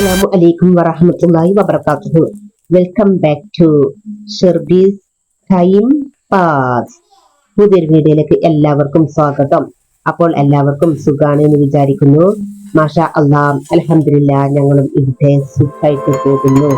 അസ്സാം വലൈക്കും വറഹമത്തല്ലാഹി വബർക്കാത്തു welcome back to Sherbees time pass പുതിയൊരു വീഡിയോയിലേക്ക് എല്ലാവർക്കും സ്വാഗതം. അപ്പോൾ എല്ലാവർക്കും സുഖാണ് എന്ന് വിചാരിക്കുന്നു. മാഷ അള്ളാം അലഹമില്ല ഞങ്ങളും ഇവിടെ സുഖമായിട്ട് പോകുന്നു.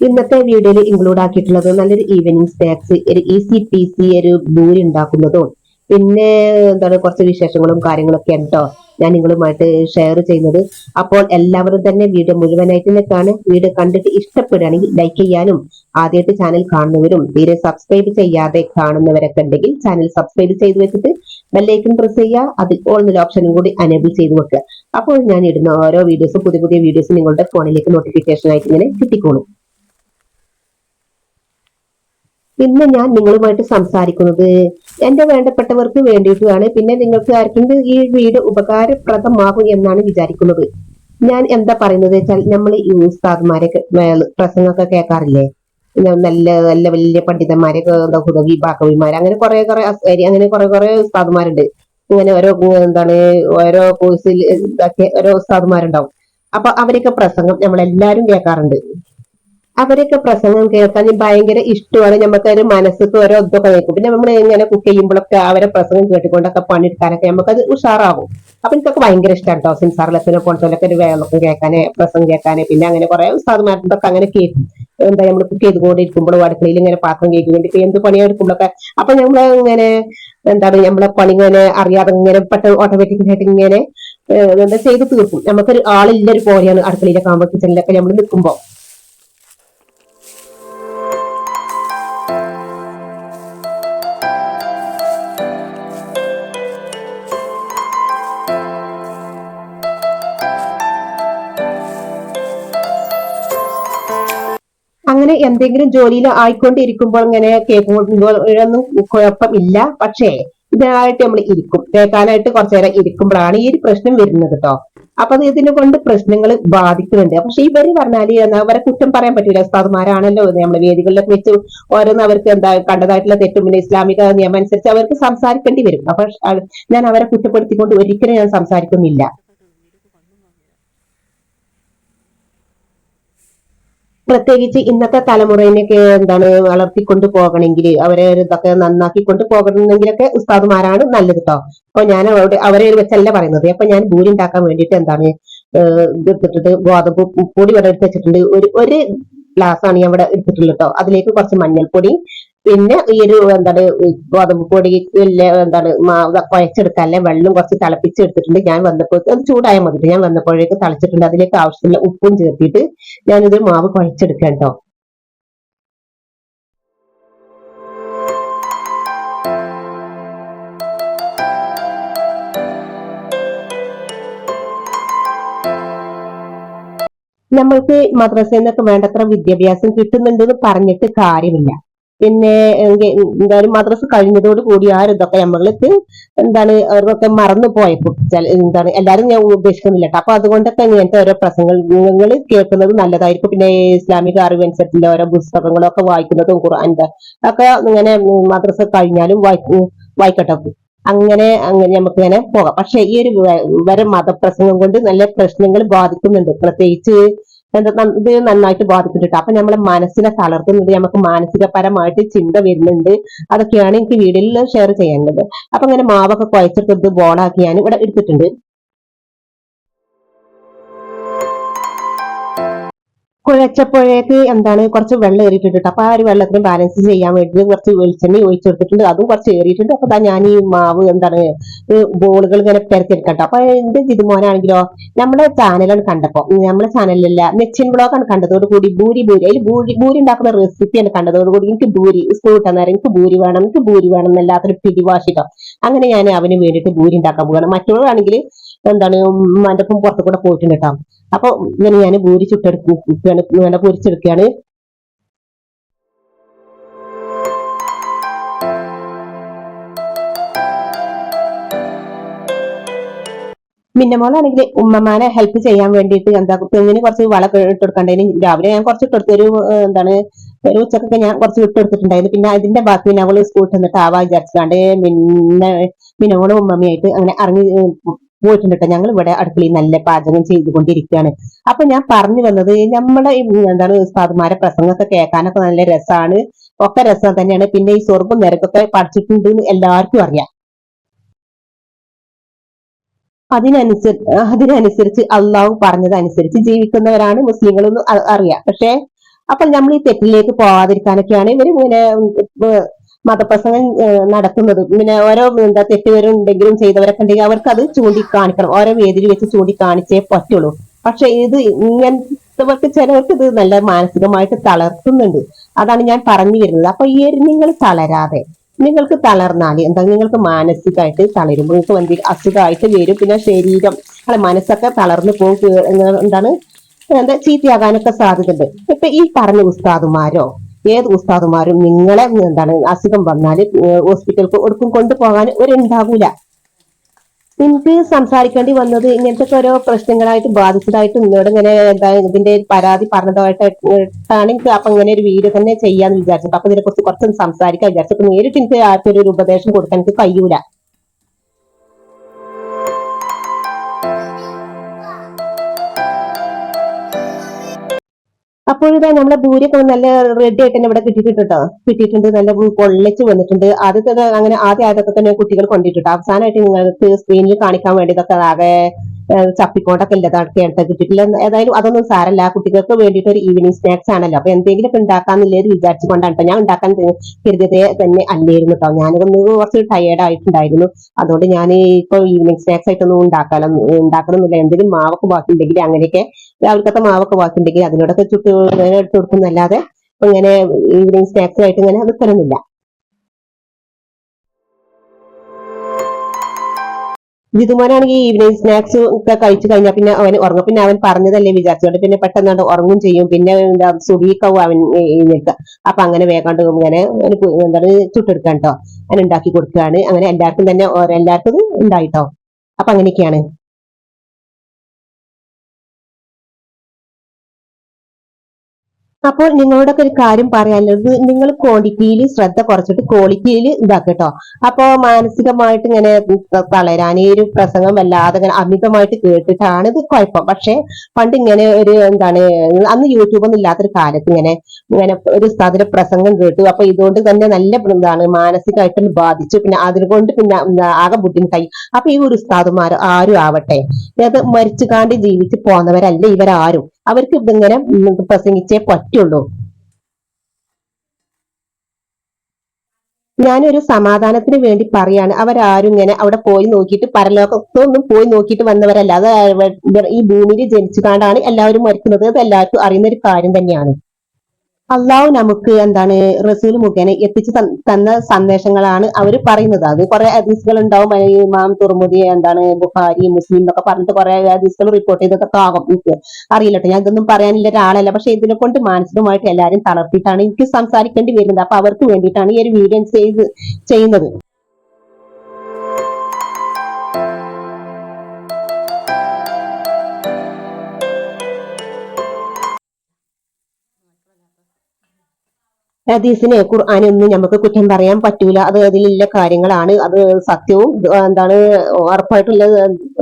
ഇന്നത്തെ വീഡിയോയിൽ ഇൻക്ലൂഡ് ആക്കിയിട്ടുള്ളത് നല്ലൊരു ഈവനിങ് സ്നാക്സ് ഒരു ഈസി പീസി ഒരു ബൂരി ഉണ്ടാക്കുന്നതും പിന്നെ എന്താണ് കുറച്ച് വിശേഷങ്ങളും കാര്യങ്ങളൊക്കെ ഉണ്ടോ? ഞാൻ നിങ്ങളുമായിട്ട് ഷെയർ ചെയ്യുന്നത്. അപ്പോൾ എല്ലാവരും തന്നെ വീഡിയോ മുഴുവനായിട്ട് കാണും. വീഡിയോ കണ്ടിട്ട് ഇഷ്ടപ്പെടുകയാണെങ്കിൽ ലൈക്ക് ചെയ്യാനും ആദ്യമായിട്ട് ചാനൽ കാണുന്നവരും തീരെ സബ്സ്ക്രൈബ് ചെയ്യാതെ കാണുന്നവരൊക്കെ ഉണ്ടെങ്കിൽ ചാനൽ സബ്സ്ക്രൈബ് ചെയ്ത് വെച്ചിട്ട് ബെല്ലൈക്കൺ പ്രസ് ചെയ്യുക. അതിൽ ഓൾ എന്നുള്ള ഓപ്ഷനും കൂടി അനേബിൾ ചെയ്ത് വെക്കുക. അപ്പോൾ ഞാൻ ഇടുന്ന ഓരോ വീഡിയോസും പുതിയ പുതിയ വീഡിയോസ് നിങ്ങളുടെ ഫോണിലേക്ക് നോട്ടിഫിക്കേഷൻ ആയിട്ട് ഇങ്ങനെ കിട്ടിക്കോളും. ഇന്ന് ഞാൻ നിങ്ങളുമായിട്ട് സംസാരിക്കുന്നത്. എന്റെ വേണ്ടപ്പെട്ടവർക്ക് വേണ്ടിയിട്ടാണ്. പിന്നെ നിങ്ങൾക്ക് ആർക്കും ഈ വീട് ഉപകാരപ്രദമാകും എന്നാണ് വിചാരിക്കുന്നത്. ഞാൻ എന്താ പറയുന്നത് വെച്ചാൽ നമ്മൾ ഈ ഉസ്താദ്മാരെ പ്രസംഗമൊക്കെ കേൾക്കാറില്ലേ? നല്ല നല്ല വലിയ പണ്ഡിതന്മാരെ ഹുദവി ബാക്കവിമാർ അങ്ങനെ കുറെ കുറെ അങ്ങനെ കുറെ കുറെ ഉസ്താദ്മാരുണ്ട്. ഇങ്ങനെ ഓരോ എന്താണ് ഓരോ കോഴ്സിൽ ഓരോ ഉസ്താദ്മാരുണ്ടാവും. അപ്പൊ അവരൊക്കെ പ്രസംഗം നമ്മളെല്ലാരും കേൾക്കാറുണ്ട്. അവരൊക്കെ പ്രസംഗം കേൾക്കാൻ ഭയങ്കര ഇഷ്ടമാണ്. നമുക്ക് നമുക്കൊരു മനസ്സിക്ക് ഓരോ ഇതൊക്കെ കേൾക്കും പിന്നെ നമ്മൾ ഇങ്ങനെ കുക്ക് ചെയ്യുമ്പോഴൊക്കെ അവരെ പ്രസംഗം കേട്ടുകൊണ്ടൊക്കെ പണിയെടുക്കാനൊക്കെ അത് ഉഷാറാകും. അപ്പൊ എനിക്കൊക്കെ ഭയങ്കര ഇഷ്ടമാണ് കേട്ടോ സിൻസാറിലത്തിനെ പോലത്തെ ഒരു വേളൊക്കെ കേൾക്കാന് പ്രസംഗം കേൾക്കാന്. പിന്നെ അങ്ങനെ കുറെ ഉസ്താദ്മാരുടെ അങ്ങനെ കേൾക്കും. എന്താ നമ്മൾ കുക്ക് ചെയ്തുകൊണ്ടിരിക്കുമ്പോഴും അടുക്കളയിൽ ഇങ്ങനെ പാത്രം കേൾക്കുന്നുണ്ട് ഇപ്പൊ എന്ത് പണിയെടുക്കുമ്പോഴൊക്കെ അപ്പൊ നമ്മൾ ഇങ്ങനെ എന്താണ് നമ്മളെ പണി ഇങ്ങനെ അറിയാതെ ഇങ്ങനെ പെട്ടെന്ന് ഓട്ടോമാറ്റിക്കലായിട്ട് ഇങ്ങനെ എന്താ ചെയ്ത് തീർക്കും. നമുക്കൊരു ആളില്ലൊരു പോലെയാണ് അടുക്കളയിലെ കാമ്പ കിച്ചണിലൊക്കെ നമ്മൾ നിൽക്കുമ്പോൾ എന്തെങ്കിലും ജോലിയിൽ ആയിക്കൊണ്ടിരിക്കുമ്പോൾ ഇങ്ങനെ കേൾക്കുമ്പോൾ ഒന്നും കുഴപ്പമില്ല പക്ഷേ ഇതിനായിട്ട് നമ്മൾ ഇരിക്കും. കേൾക്കാനായിട്ട് കുറച്ചു നേരം ഇരിക്കുമ്പോഴാണ് ഈ ഒരു പ്രശ്നം വരുന്നത് കേട്ടോ അപ്പൊ ഇതിനെ കൊണ്ട് പ്രശ്നങ്ങൾ ബാധിക്കുന്നുണ്ട്. പക്ഷെ ഇവർ പറഞ്ഞാൽ അവരെ കുറ്റം പറയാൻ പറ്റില്ല ഉസ്താദ്മാരാണല്ലോ. നമ്മൾ വേദികളിലൊക്കെ വെച്ച് ഓരോന്ന് അവർക്ക് എന്താ കണ്ടതായിട്ടുള്ള തെറ്റും പിന്നെ ഇസ്ലാമിക നിയമം അനുസരിച്ച് അവർക്ക് സംസാരിക്കേണ്ടി വരും. അപ്പൊ ഞാൻ അവരെ കുറ്റപ്പെടുത്തിക്കൊണ്ട് ഒരിക്കലും ഞാൻ സംസാരിക്കുന്നില്ല. പ്രത്യേകിച്ച് ഇന്നത്തെ തലമുറയിനൊക്കെ എന്താണ് വളർത്തിക്കൊണ്ട് പോകണമെങ്കിൽ അവരെ ഇതൊക്കെ നന്നാക്കി കൊണ്ട് പോകണമെങ്കിലൊക്കെ ഉസ്താദുമാരാണ് നല്ലത് കേട്ടോ അപ്പൊ ഞാൻ അവിടെ അവരെ വെച്ചല്ല പറയുന്നത്. അപ്പൊ ഞാൻ ഭൂരി ഉണ്ടാക്കാൻ വേണ്ടിയിട്ട് എന്താണ് എടുത്തിട്ടുണ്ട് എടുത്തിട്ട് ഗോതമ്പ് പൊടി ഇവിടെ എടുത്ത് വെച്ചിട്ടുണ്ട്. ഒരു ഒരു ഗ്ലാസ് ആണ് ഞാൻ ഇവിടെ എടുത്തിട്ടുള്ളത് കേട്ടോ അതിലേക്ക് കുറച്ച് മഞ്ഞൾപ്പൊടി പിന്നെ ഈ ഒരു എന്താണ് ഗോതമ്പ് പൊടി എന്താണ് മാവ് കുഴച്ചെടുക്കാല്ലേ വെള്ളം കുറച്ച് തിളപ്പിച്ചെടുത്തിട്ടുണ്ട്. ഞാൻ വന്നപ്പോൾ അത് ചൂടായ മതി ഞാൻ വന്നപ്പോഴേക്ക് തിളച്ചിട്ടുണ്ട്. അതിലേക്ക് ആവശ്യമുള്ള ഉപ്പും ചേർത്തിട്ട് ഞാനിത് മാവ് കുഴച്ചെടുക്കാം കേട്ടോ. നമ്മൾക്ക് മദ്രസയിൽ നിന്നൊക്കെ വേണ്ടത്ര വിദ്യാഭ്യാസം കിട്ടുന്നുണ്ടെന്ന് പറഞ്ഞിട്ട് കാര്യമില്ല. പിന്നെ എന്തായാലും മദ്രസ് കഴിഞ്ഞതോട് കൂടി ആ ഇതൊക്കെ നമ്മൾക്ക് എന്താണ് അവരൊക്കെ മറന്നു പോയപ്പോൾ എന്താണ് എല്ലാരും ഞാൻ ഉദ്ദേശിക്കുന്നില്ല അപ്പൊ അതുകൊണ്ടൊക്കെ ഇങ്ങനത്തെ ഓരോ പ്രസംഗങ്ങൾ കേൾക്കുന്നത് നല്ലതായിരിക്കും. പിന്നെ ഇസ്ലാമിക അറിവ് അനുസരിച്ചുള്ള ഓരോ പുസ്തകങ്ങളൊക്കെ വായിക്കുന്നതും ഖുർആന്റെ ഒക്കെ ഇങ്ങനെ മദ്രസ കഴിഞ്ഞാലും വായിക്കും വായിക്കട്ടെ. അങ്ങനെ അങ്ങനെ നമുക്ക് ഇങ്ങനെ പോകാം. പക്ഷെ ഈ ഒരു വരെ മതപ്രസംഗം കൊണ്ട് നല്ല പ്രശ്നങ്ങൾ ബാധിക്കുന്നുണ്ട്. പ്രത്യേകിച്ച് ഇത് നന്നായിട്ട് ബാധിക്കുന്നുണ്ട് അപ്പൊ നമ്മളെ മനസ്സിനെ തളർത്തുന്നത് നമുക്ക് മാനസികപരമായിട്ട് ചിന്ത വരുന്നുണ്ട്. അതൊക്കെയാണ് എനിക്ക് വീഡിയോയിൽ ഷെയർ ചെയ്യേണ്ടത്. അപ്പൊ അങ്ങനെ മാവൊക്കെ കുഴച്ചിട്ട് ഇത് ബോളാക്കി ഞാൻ ഇവിടെ എടുത്തിട്ടുണ്ട്. കുഴച്ചപ്പോഴേക്ക് എന്താണ് കുറച്ച് വെള്ളം ഏറിയിട്ടുണ്ട്. അപ്പൊ ആ ഒരു വെള്ളത്തിന് ബാലൻസ് ചെയ്യാൻ വേണ്ടി കുറച്ച് വെളിച്ചെണ്ണ ഒഴിച്ചെടുത്തിട്ടുണ്ട് അതും കുറച്ച് ഏറിയിട്ടുണ്ട്. അപ്പൊ ഞാൻ ഈ മാവ് എന്താണ് ബോളുകൾ ഇങ്ങനെ പെരക്കെടുക്കട്ടോ അപ്പൊ എന്റെ ജിതുമോനാണെങ്കിലോ നമ്മുടെ ചാനലാണ് കണ്ടപ്പോ നമ്മുടെ ചാനലിലല്ല നെച്ചിൻ ബ്ലോഗാണ് കണ്ടതോട് കൂടി ഭൂരി ഭൂരി. അതിൽ ഭൂരി ഭൂരി ഉണ്ടാക്കുന്ന റെസിപ്പിയാണ് കണ്ടതോട് കൂടി എനിക്ക് ഭൂരി സ്കൂൾ പറയാം എനിക്ക് ഭൂരി വേണം എനിക്ക് ഭൂരി വേണം എന്നല്ലാത്തൊരു പിടിവാശിക്കാം അങ്ങനെ ഞാൻ അവന് വേണ്ടിയിട്ട് ഭൂരി ഉണ്ടാക്കാൻ പോകണം മറ്റുള്ളവരാണെങ്കിൽ എന്താണ് ഉമ്മാന്റെ ഒപ്പം പുറത്തു കൂടെ പോയിട്ടുണ്ട് കേട്ടോ അപ്പൊ ഇങ്ങനെ ഞാൻ ഭൂരി ചുട്ടെടുക്കുകയാണ് ഇങ്ങനെ പൊരിച്ചെടുക്കുകയാണ് മിന്നമോളാണെങ്കിൽ ഉമ്മമാനെ ഹെൽപ്പ് ചെയ്യാൻ വേണ്ടിയിട്ട് എന്താ തെങ്ങിന് കുറച്ച് വള ഇട്ടെടുക്കണ്ടേന്. രാവിലെ ഞാൻ കുറച്ച് ഇട്ടെടുത്തു. ഒരു എന്താണ് ഒരു ഉച്ചക്കൊക്കെ ഞാൻ കുറച്ച് വിട്ടെടുത്തിട്ടുണ്ടായിരുന്നു. പിന്നെ അതിന്റെ ബാക്കി പിന്നെ അവൾ സ്കൂളിൽ ചെന്നിട്ട് ആവാ വിചാരിച്ചാണ്ട് പിന്നെ മിനോളും ഉമ്മമ്മയായിട്ട് അങ്ങനെ ഇറങ്ങി പോയിട്ടുണ്ട് കേട്ടോ ഞങ്ങൾ ഇവിടെ അടുക്കളയിൽ നല്ല പാചകം ചെയ്തുകൊണ്ടിരിക്കുകയാണ്. അപ്പൊ ഞാൻ പറഞ്ഞു വന്നത് നമ്മുടെ ഈ എന്താണ് ഉസ്താദുമാരെ പ്രസംഗമൊക്കെ കേൾക്കാനൊക്കെ നല്ല രസമാണ്. ഒക്കെ രസം തന്നെയാണ്. പിന്നെ ഈ സ്വർഗം നിരക്കൊക്കെ പഠിച്ചിട്ടുണ്ട് എന്ന് എല്ലാവർക്കും അറിയാം. അതിനനുസരിച്ച് അതിനനുസരിച്ച് അള്ളാഹു പറഞ്ഞതനുസരിച്ച് ജീവിക്കുന്നവരാണ് അ- അറിയാം. പക്ഷെ അപ്പോൾ നമ്മൾ ഈ തെറ്റിലേക്ക് പോവാതിരിക്കാനൊക്കെയാണ് ഇവർ ഇങ്ങനെ മതപ്രസംഗം നടത്തുന്നത് പിന്നെ ഓരോ എന്താ തെറ്റുപേരുണ്ടെങ്കിലും ചെയ്തവരൊക്കെ ഉണ്ടെങ്കിൽ അവർക്ക് അത് ചൂണ്ടിക്കാണിക്കണം. ഓരോ വേദിയിൽ വെച്ച് ചൂണ്ടിക്കാണിച്ചേ പറ്റുള്ളൂ. പക്ഷെ ഇത് ഇങ്ങനത്തെവർക്ക് ചിലവർക്ക് ഇത് നല്ല മാനസികമായിട്ട് തളർത്തുന്നുണ്ട്. അതാണ് ഞാൻ പറഞ്ഞു വരുന്നത്. അപ്പൊ ഈ ഒരു നിങ്ങൾ തളരാതെ നിങ്ങൾക്ക് തളർന്നാൽ എന്താ നിങ്ങൾക്ക് മാനസികമായിട്ട് തളരും നിങ്ങൾക്ക് വലിയ അസുഖമായിട്ട് വരും. പിന്നെ ശരീരം അല്ല മനസ്സൊക്കെ തളർന്നു പോകും എന്താണ് എന്താ ചീത്തയാകാനൊക്കെ സാധ്യതയുണ്ട്. ഇപ്പൊ ഈ പറഞ്ഞ ഉസ്താദുമാരോ ഏത് ഉസ്താദുമാരും നിങ്ങളെ എന്താണ് അസുഖം വന്നാൽ ഹോസ്പിറ്റലിൽ ഒടുക്കും കൊണ്ടുപോകാൻ ഒരുണ്ടാകൂല എനിക്ക് സംസാരിക്കേണ്ടി വന്നത് ഇങ്ങനത്തെ ഓരോ പ്രശ്നങ്ങളായിട്ട് ബാധിച്ചതായിട്ട് നിന്നോട് ഇങ്ങനെ എന്താ ഇതിന്റെ പരാതി പറഞ്ഞതായിട്ടാണ് എനിക്ക് അപ്പൊ ഇങ്ങനെ ഒരു വീഡിയോ തന്നെ ചെയ്യാന്ന് വിചാരിച്ചത്. അപ്പൊ ഇതിനെ കുറിച്ച് കുറച്ചൊന്ന് സംസാരിക്കാൻ വിചാരിച്ചു അപ്പൊ നേരിട്ട് എനിക്ക് ആർക്കൊരു ഉപദേശം കൊടുക്കാൻ എനിക്ക് കഴിയൂല. അപ്പോഴിതാ നമ്മളെ ഭൂരിയൊക്കെ നല്ല റെഡി ആയിട്ട് തന്നെ ഇവിടെ കിട്ടിയിട്ടുണ്ട് കേട്ടോ കിട്ടിയിട്ടുണ്ട് നല്ല പൊള്ളിച്ച് വന്നിട്ടുണ്ട്. ആദ്യത്തെ അങ്ങനെ ആദ്യ ആദ്യമൊക്കെ തന്നെ കുട്ടികൾ കൊണ്ടിട്ടുണ്ട്. അവസാനമായിട്ട് നിങ്ങൾക്ക് സ്ക്രീനിൽ കാണിക്കാൻ വേണ്ടി ഇതൊക്കെ ആകെ ചപ്പിക്കോണ്ടൊക്കെ കേട്ടോ കിട്ടിയിട്ടില്ല ഏതായാലും അതൊന്നും സാരല്ല. കുട്ടികൾക്ക് വേണ്ടിയിട്ട് ഒരു ഈവനിങ് സ്നാക്സ് ആണല്ലോ. അപ്പൊ എന്തെങ്കിലും ഒക്കെ ഉണ്ടാക്കാന്നില്ലേ വിചാരിച്ചുകൊണ്ടാണ് ഞാൻ ഉണ്ടാക്കാൻ കരുതിയതേ തന്നെ അല്ലായിരുന്നു കേട്ടോ ഞാനൊന്ന് കുറച്ച് ടയേർഡ് ആയിട്ടുണ്ടായിരുന്നു. അതുകൊണ്ട് ഞാൻ ഇപ്പൊ ഈവനിങ് സ്നാക്സ് ആയിട്ടൊന്നും ഉണ്ടാക്കാലോ ഉണ്ടാക്കണമെന്നില്ല എന്തെങ്കിലും മാവൊക്കെ ബാക്കിയുണ്ടെങ്കിൽ അങ്ങനെയൊക്കെ രാവിലത്തെ മാവൊക്കെ ബാക്കിയുണ്ടെങ്കിൽ അതിനോടൊക്കെ ചുട്ട് എടുത്ത് കൊടുക്കുന്നല്ലാതെ ഇപ്പൊ ഇങ്ങനെ ഈവനിങ് സ്നാക്സ് ആയിട്ട് ഇങ്ങനെ നിൽക്കണമെന്നില്ല ജിതുമോനാണെങ്കിൽ ഈവനിങ് സ്നാക്സ് ഒക്കെ കഴിച്ചു കഴിഞ്ഞാൽ പിന്നെ അവൻ ഉറങ്ങും. പിന്നെ അവൻ പറഞ്ഞതല്ലേ വിചാരിച്ചോണ്ട്. പിന്നെ പെട്ടെന്ന് ഉറങ്ങും ചെയ്യും. പിന്നെ എന്താ സുഖിക്കാവും അവൻ എഴുന്നേൽക്കുക അപ്പൊ അങ്ങനെ വേഗാണ്ട് ഇങ്ങനെ എന്താണ് ചുട്ടെടുക്കാൻ കേട്ടോ അങ്ങനെ ഉണ്ടാക്കി കൊടുക്കുകയാണ്. അങ്ങനെ എല്ലാവർക്കും തന്നെ എല്ലാവർക്കും ഉണ്ടായിട്ടോ? അപ്പൊ അങ്ങനെയൊക്കെയാണ്. അപ്പോൾ നിങ്ങളോടൊക്കെ ഒരു കാര്യം പറയാനുള്ളത്. നിങ്ങൾ ക്വാണ്ടിറ്റിയിൽ ശ്രദ്ധ കുറച്ചിട്ട് ക്വാളിറ്റിയിൽ ഇതാക്കട്ടോ അപ്പോ മാനസികമായിട്ട് ഇങ്ങനെ തളരാൻ ഈ ഒരു പ്രസംഗം വല്ലാതെ ഇങ്ങനെ അമിതമായിട്ട് കേട്ടിട്ടാണ് ഇത് കുഴപ്പം. പക്ഷെ പണ്ട് ഇങ്ങനെ ഒരു എന്താണ് അന്ന് യൂട്യൂബ് ഒന്നും ഇല്ലാത്തൊരു കാലത്ത് ഇങ്ങനെ ഇങ്ങനെ ഒരു ഉസ്താദിന്റെ പ്രസംഗം കേട്ടു. അപ്പൊ ഇതുകൊണ്ട് തന്നെ നല്ല എന്താണ് മാനസികമായിട്ട് ബാധിച്ചു. പിന്നെ അതുകൊണ്ട് പിന്നെ ആകെ ബുദ്ധിമുട്ടായി. അപ്പൊ ഈ ഒരു ഉസ്താദുമാർ ആരും ആവട്ടെ. അത് മരിച്ചു കാണ്ടി ജീവിച്ച് പോന്നവരല്ല ഇവരാരും. അവർക്ക് ഇതിങ്ങനെ പ്രസംഗിച്ചേ പറ്റുള്ളൂ? ഞാനൊരു സമാധാനത്തിന് വേണ്ടി പറയാണ്. അവരാരും ഇങ്ങനെ അവിടെ പോയി നോക്കിയിട്ട് പരലോകത്തൊന്നും പോയി നോക്കിയിട്ട് വന്നവരല്ല. അത് ഈ ഭൂമിയിൽ ജനിച്ചു കാണ്ടാണ് എല്ലാവരും മരിക്കുന്നത്. അത് എല്ലാവർക്കും അറിയുന്ന ഒരു കാര്യം തന്നെയാണ്. അള്ളാഹു നമുക്ക് എന്താണ് റസൂൽ മുഖേന എത്തിച്ചു തന്ന- സന്ദേശങ്ങളാണ് അവർ പറയുന്നത്. അത് കുറെ ഹദീസുകൾ ഉണ്ടാവും. ഇമാം തുറമുദി എന്താണ് ബുഹാരി മുസ്ലിം എന്നൊക്കെ പറഞ്ഞിട്ട് കുറെ ഹദീസുകൾ റിപ്പോർട്ട് ചെയ്തൊക്കെ ആകും എനിക്ക് അറിയില്ലട്ടോ. ഞാൻ ഇതൊന്നും പറയാനില്ല ഒരാളല്ല. പക്ഷെ ഇതിനെ കൊണ്ട് മാനസികമായിട്ട് എല്ലാവരും തളർത്തിയിട്ടാണ് എനിക്ക് സംസാരിക്കേണ്ടി വരുന്നത്. അപ്പൊ അവർക്ക് വേണ്ടിയിട്ടാണ് ഈ ഒരു വീഡിയോ ചെയ്ത് ചെയ്യുന്നത്. ഹദീസിനെ ഖുർആാനൊന്നും നമുക്ക് കുറ്റം പറയാൻ പറ്റൂല. അത് അതിലുള്ള കാര്യങ്ങളാണ്. അത് സത്യവും എന്താണ് ഉറപ്പായിട്ടുള്ള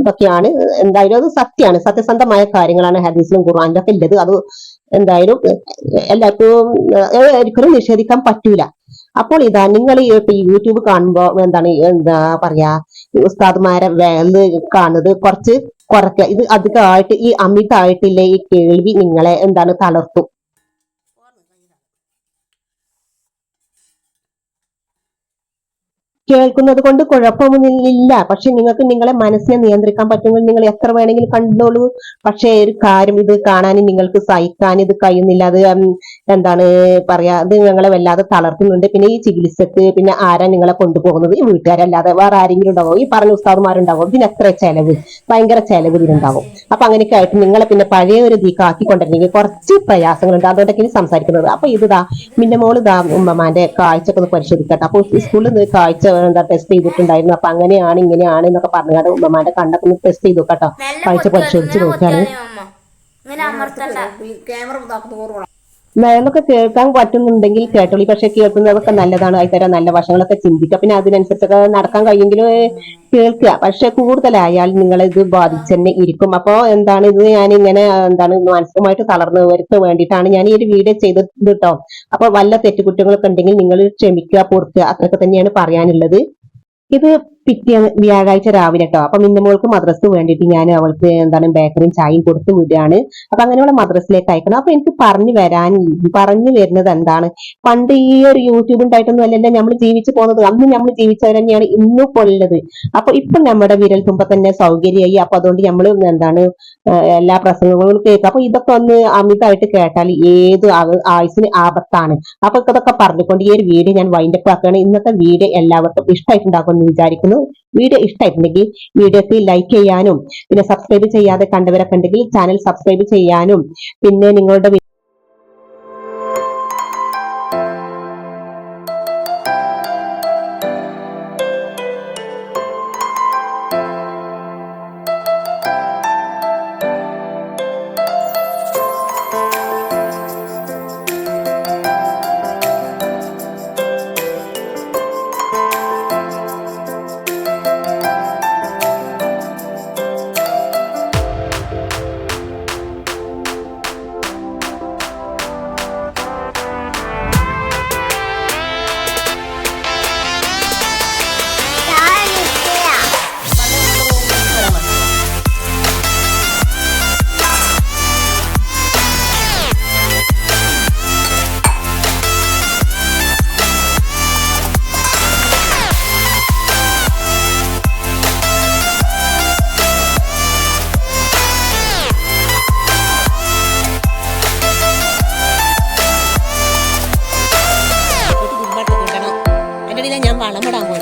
ഇതൊക്കെയാണ്. എന്തായാലും അത് സത്യമാണ്. സത്യസന്ധമായ കാര്യങ്ങളാണ് ഹദീസിലും ഖുർആാനിലും ഒക്കെ ഉള്ളത്. അത് എന്തായാലും എല്ലാവർക്കും ഒരിക്കലും നിഷേധിക്കാൻ പറ്റൂല. അപ്പോൾ ഇതാ നിങ്ങൾ ഇപ്പൊ യൂട്യൂബ് കാണുമ്പോ എന്താണ് എന്താ പറയാ ഉസ്താദ്മാരെ വേൽ കാണുന്നത് കുറച്ച് കുറയ്ക്കുക. ഇത് അധികമായിട്ട് ഈ അമിതമായിട്ടുള്ള ഈ കേൾവി നിങ്ങളെ എന്താണ് തളർത്തും. കേൾക്കുന്നത് കൊണ്ട് കുഴപ്പമൊന്നുമില്ല. പക്ഷെ നിങ്ങൾക്ക് നിങ്ങളെ മനസ്സിനെ നിയന്ത്രിക്കാൻ പറ്റുമെങ്കിൽ നിങ്ങൾ എത്ര വേണമെങ്കിലും കണ്ടോളൂ. പക്ഷേ ഒരു കാര്യം ഇത് കാണാനും നിങ്ങൾക്ക് സഹിക്കാൻ ഇത് കഴിയുന്നില്ല. അത് എന്താണ് പറയാ അത് ഞങ്ങളെ വല്ലാതെ തളർത്തുന്നുണ്ട്. പിന്നെ ഈ ചികിത്സക്ക് പിന്നെ ആരാ നിങ്ങളെ കൊണ്ടുപോകുന്നത്? ഈ വീട്ടുകാരല്ലാതെ വേറെ ആരെങ്കിലും ഉണ്ടാവും? ഈ പറഞ്ഞ ഉസ്താദുമാരുണ്ടാവും? ഇതിന് എത്ര ചെലവ്? ഭയങ്കര ചെലവ് ഇതിനുണ്ടാവും. അപ്പൊ അങ്ങനെയൊക്കെ ആയിട്ട് നിങ്ങളെ പിന്നെ പഴയ ഒരു ദീക്ക് ആക്കിക്കൊണ്ടിരുന്നെങ്കിൽ കുറച്ച് പ്രയാസങ്ങളുണ്ട്. അതുകൊണ്ടൊക്കെ ഇനി സംസാരിക്കുന്നത്. അപ്പൊ ഇത് ദാ മിന്നമോൾ ദാ ഉമ്മമാന്റെ കാഴ്ചയൊക്കെ ഒന്ന് പരിശോധിക്കട്ടെ. അപ്പൊ സ്കൂളിൽ നിന്ന് കാഴ്ച എന്താ ടെസ്റ്റ് ചെയ്തിട്ടുണ്ടായിരുന്നു. അപ്പൊ അങ്ങനെയാണ് ഇങ്ങനെയാണ് എന്നൊക്കെ പറഞ്ഞാൽ ഉമ്മമാന്റെ കണ്ടൊക്കെ ഒന്ന് ടെസ്റ്റ് ചെയ്തു കേട്ടോ. പൈസ കാഴ്ച പൊട്ടി പരിശോധിച്ച് നോക്കിയാണ്. ക്യാമറ നയമൊക്കെ കേൾക്കാൻ പറ്റുന്നുണ്ടെങ്കിൽ കേട്ടോളി. പക്ഷെ കേൾക്കുന്നതൊക്കെ നല്ലതാണ്. അതിത്തരം നല്ല വശങ്ങളൊക്കെ ചിന്തിക്കുക പിന്നെ അതിനനുസരിച്ചൊക്കെ നടക്കാൻ കഴിയുമെങ്കിലും കേൾക്കുക. പക്ഷെ കൂടുതലായാൽ നിങ്ങളെ ഇത് ബാധിച്ചെന്നെ ഇരിക്കും. അപ്പോ എന്താണ് ഇത് ഞാൻ ഇങ്ങനെ എന്താണ് മാനസികമായിട്ട് തളർന്നവർക്ക് വേണ്ടിയിട്ടാണ് ഞാൻ ഈ ഒരു വീഡിയോ ചെയ്തത് കേട്ടോ അപ്പൊ വല്ല തെറ്റുകുറ്റങ്ങളൊക്കെ ഉണ്ടെങ്കിൽ നിങ്ങൾ ക്ഷമിക്കുക പൊറുക്കുക. അതൊക്കെ തന്നെയാണ് പറയാനുള്ളത്. ഇത് പിറ്റേന്ന് വ്യാഴാഴ്ച രാവിലെ കേട്ടോ അപ്പൊ മിന്നമോൾക്ക് മദ്രസ് വേണ്ടിയിട്ട് ഞാൻ അവൾക്ക് എന്താണ് ബേക്കറിയും ചായയും കൊടുത്തു വിടുകയാണ് അപ്പൊ അങ്ങനെയുള്ള മദ്രസിലേക്ക് അയക്കണം. അപ്പൊ എനിക്ക് പറഞ്ഞു വരാൻ പറഞ്ഞു വരുന്നത് എന്താണ്? പണ്ട് ഈ ഒരു യൂട്യൂബ് ഉണ്ടായിട്ടൊന്നും അല്ലല്ലോ നമ്മൾ ജീവിച്ചു പോകുന്നത്. അന്ന് നമ്മൾ ജീവിച്ചവർ തന്നെയാണ് ഇന്നും കൊല്ലത് അപ്പൊ ഇപ്പൊ നമ്മുടെ വിരൽ തുമ്പ തന്നെ സൗകര്യമായി. അപ്പൊ അതുകൊണ്ട് നമ്മൾ എന്താണ് എല്ലാ പ്രസംഗങ്ങളും കേൾക്കുക അപ്പൊ ഇതൊക്കെ ഒന്ന് അമിതമായിട്ട് കേട്ടാൽ ഏത് ആയുസിന് ആപത്താണ്. അപ്പൊ ഇതൊക്കെ പറഞ്ഞുകൊണ്ട് ഈ ഒരു വീഡിയോ ഞാൻ വൈൻഡപ്പ് ആക്കുകയാണ്. ഇന്നത്തെ വീഡിയോ എല്ലാവർക്കും ഇഷ്ടമായിട്ടുണ്ടാകുമെന്ന് വിചാരിക്കുന്നു. വീഡിയോ ഇഷ്ടമായിട്ടുണ്ടെങ്കിൽ വീഡിയോക്ക് ലൈക്ക് ചെയ്യാനും പിന്നെ സബ്സ്ക്രൈബ് ചെയ്യാതെ കണ്ടവരൊക്കെ ഉണ്ടെങ്കിൽ ചാനൽ സബ്സ്ക്രൈബ് ചെയ്യാനും പിന്നെ നിങ്ങളുടെ ഞാൻ വളമിടാൻ പോയത്